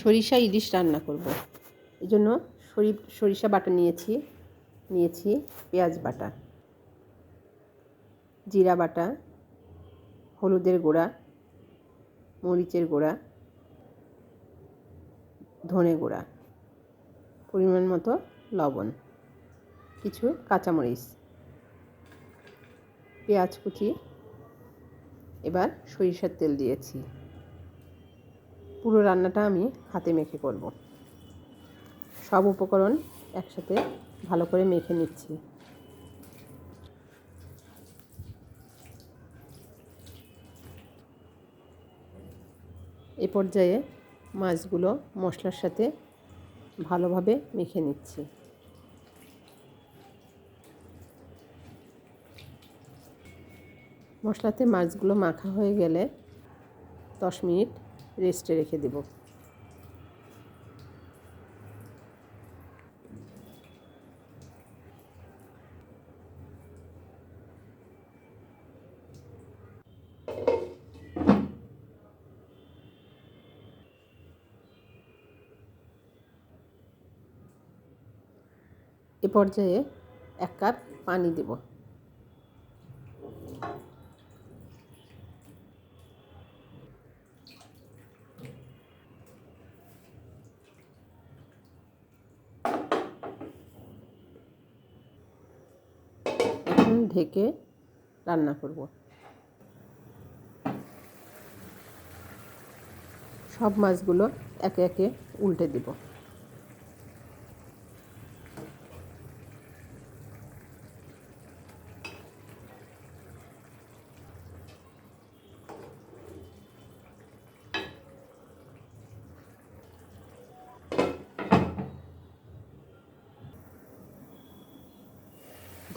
সরিষা ইলিশ রান্না করব। এই জন্য সরি, সরিষা বাটা নিয়েছি নিয়েছি পেঁয়াজ বাটা, জিরা বাটা, হলুদের গুঁড়া, মরিচের গুঁড়া, ধনে গুঁড়া, পরিমাণ মতো লবণ, কিছু কাঁচামরিচ, পেঁয়াজ কুচি, এবার সরিষার তেল দিয়েছি। পুরো রান্নাটা আমি হাতে মেখে করব। সব উপকরণ একসাথে ভালো করে মেখে নিচ্ছি। এ পর্যায়ে মাছগুলো মশলার সাথে ভালোভাবে মেখে নিচ্ছি। মশলাতে মাছগুলো মাখা হয়ে গেলে দশ মিনিট রেস্টে রেখে দেব। এ পর্যায়ে এক কাপ পানি দেব এখন ঢেকে রান্না করব। সব মাছগুলো একে একে উল্টে দিব।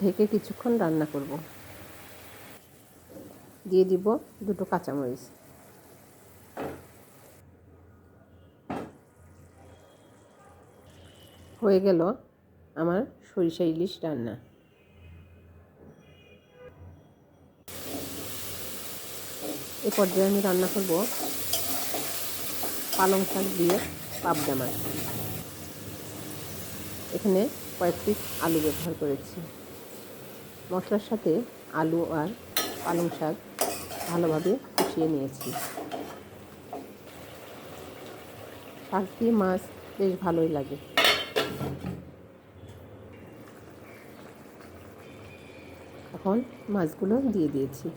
ঢেকে কিছুক্ষণ রান্না করব। দিয়ে দিব দুটো কাঁচামরিচ। হয়ে গেল আমার সরিষা ইলিশ রান্না। এ পর্যায়ে আমি রান্না করব পালং শাক দিয়ে পাবদা মাছ। এখানে কয়েক পিস আলু ব্যবহার করেছি। মশলার সাথে আলু আর পালং শাক ভালোভাবে কষিয়ে নিয়েছি। শাক দিয়ে মাছ বেশ ভালোই লাগে। এখন মাছগুলো দিয়ে দিয়েছি।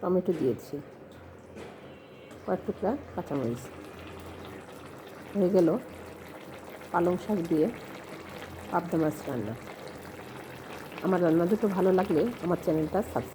টমেটো দিয়েছি। কয়েক টুকরা কাঁচামরিচ। হয়ে গেল পালং শাক দিয়ে পাবদা মাছ রান্না। আমার রান্না দুটো ভালো লাগলে আমার চ্যানেলটা সাবস্ক্রাইব